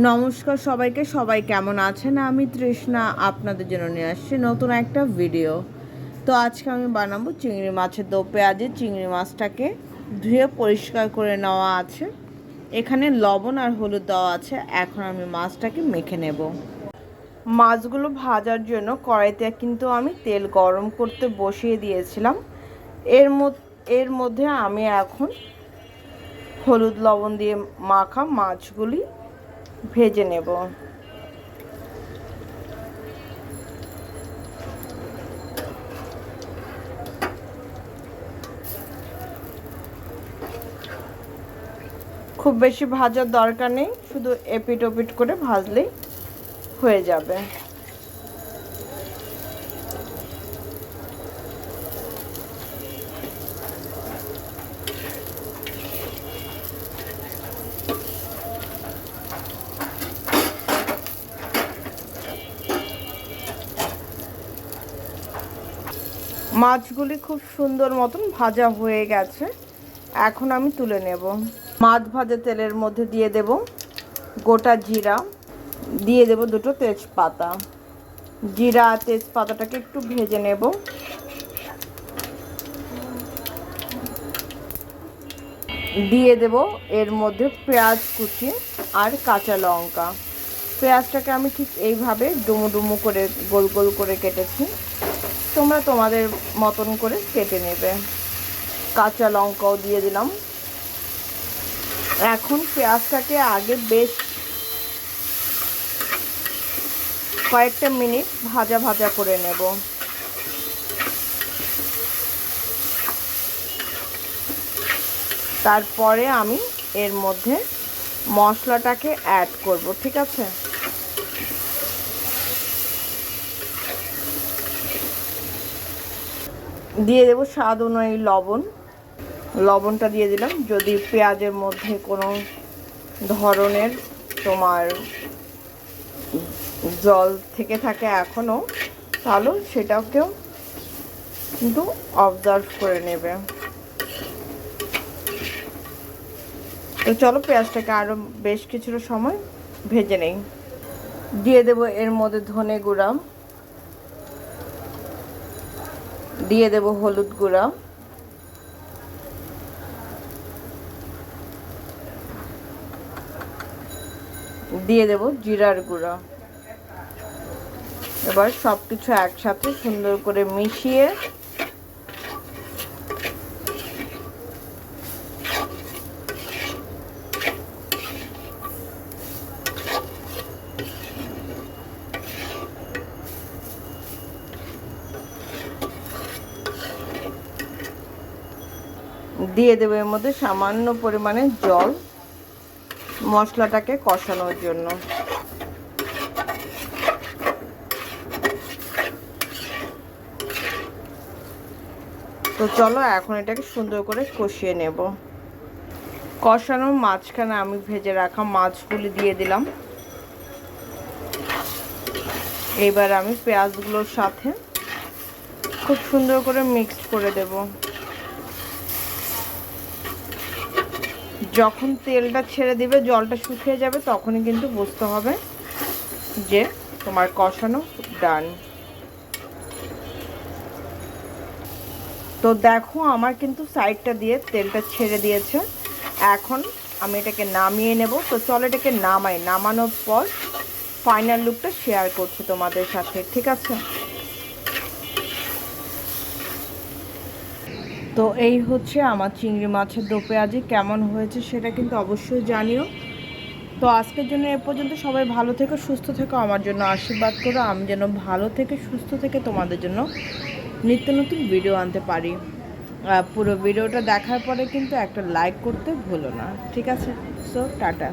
নমস্কার সবাইকে, সবাই কেমন আছেন? আমি তৃষ্ণা, আপনাদের জন্য নিয়ে আসছি নতুন একটা ভিডিও তো আজকে আমি বানাবো চিংড়ি মাছের দো পেঁয়াজে চিংড়ি মাছটাকে ধুয়ে পরিষ্কার করে নেওয়া আছে। এখানে লবণ আর হলুদ দেওয়া আছে। এখন আমি মাছটাকে মেখে নেব। মাছগুলো ভাজার জন্য কড়াইতে কিন্তু আমি তেল গরম করতে বসিয়ে দিয়েছিলাম। এর এর মধ্যে আমি এখন হলুদ লবণ দিয়ে মাখা মাছগুলি ভেজে নেব। খুব বেশি ভাজার দরকার নেই শুধু এপিট ওপিট করে ভাজলেই হয়ে যাবে। মাছগুলি খুব সুন্দর মতন ভাজা হয়ে গেছে। এখন আমি তুলে নেব। মাছ ভাজা তেলের মধ্যে দিয়ে দেব গোটা জিরা। দিয়ে দেব দুটো তেজপাতা। জিরা তেজপাতাটাকে একটু ভেজে নেব। দিয়ে দেব এর মধ্যে পেঁয়াজ কুচি আর কাঁচা লঙ্কা। পেঁয়াজটাকে আমি ঠিক এইভাবে ডুমু ডুমু করে গোল গোল করে কেটেছি। তোমরা তোমাদের মতন করে কেটে নেবে। কাঁচা লঙ্কাও দিয়ে দিলাম। এখন পেঁয়াজটাকে আগে বেশ কয়েকটা মিনিট ভাজা ভাজা করে নেব। তারপরে আমি এর মধ্যে মশলাটাকে অ্যাড করব, ঠিক আছে? দিয়ে দেবো স্বাদ অনুযায়ী লবণ। লবণটা দিয়ে দিলাম। যদি পেঁয়াজের মধ্যে কোনো ধরনের তোমার জল থেকে থাকে এখনও, তাহলে সেটাকেও কিন্তু অবজার্ভ করে নেবে। তো চলো পেঁয়াজটাকে আরও বেশ কিছুটা সময় ভেজে নেই। দিয়ে দেবো এর মধ্যে ধনে গুঁড়া। দিয়ে দেব হলুদ গুঁড়া। দিয়ে দেব জিরার গুঁড়া। এবার সব কিছু একসাথে সুন্দর করে মিশিয়ে দিয়ে দেবো এর মধ্যে সামান্য পরিমাণে জল মশলাটাকে কষানোর জন্য। তো চলো এখন এটাকে সুন্দর করে কষিয়ে নেব। কষানোর মাঝখানে আমি ভেজে রাখা মাছগুলি দিয়ে দিলাম। এবার আমি পেঁয়াজগুলোর সাথে খুব সুন্দর করে মিক্সড করে দেবো। যখন তেলটা ছেড়ে দিবে, জলটা শুকিয়ে যাবে, তখনই কিন্তু বুঝতে হবে যে তোমার কষানো ডান তো দেখো, আমার কিন্তু সাইডটা দিয়ে তেলটা ছেড়ে দিয়েছে। এখন আমি এটাকে নামিয়ে নেব। তো চলো এটাকে নামাই। নামানোর পর ফাইনাল লুকটা শেয়ার করছি তোমাদের সাথে, ঠিক আছে? তো এই হচ্ছে আমার চিংড়ি মাছের দো পেঁয়াজি কেমন হয়েছে সেটা কিন্তু অবশ্যই জানিও। তো আজকের জন্য এ পর্যন্ত সবাই ভালো থেকে, সুস্থ থেকো, আমার জন্য আশীর্বাদ করো, আমি যেন ভালো থেকে, সুস্থ থেকে তোমাদের জন্য নিত্য নতুন ভিডিও আনতে পারি। পুরো ভিডিওটা দেখার পরে কিন্তু একটা লাইক করতে ভুলো না, ঠিক আছে? So tata.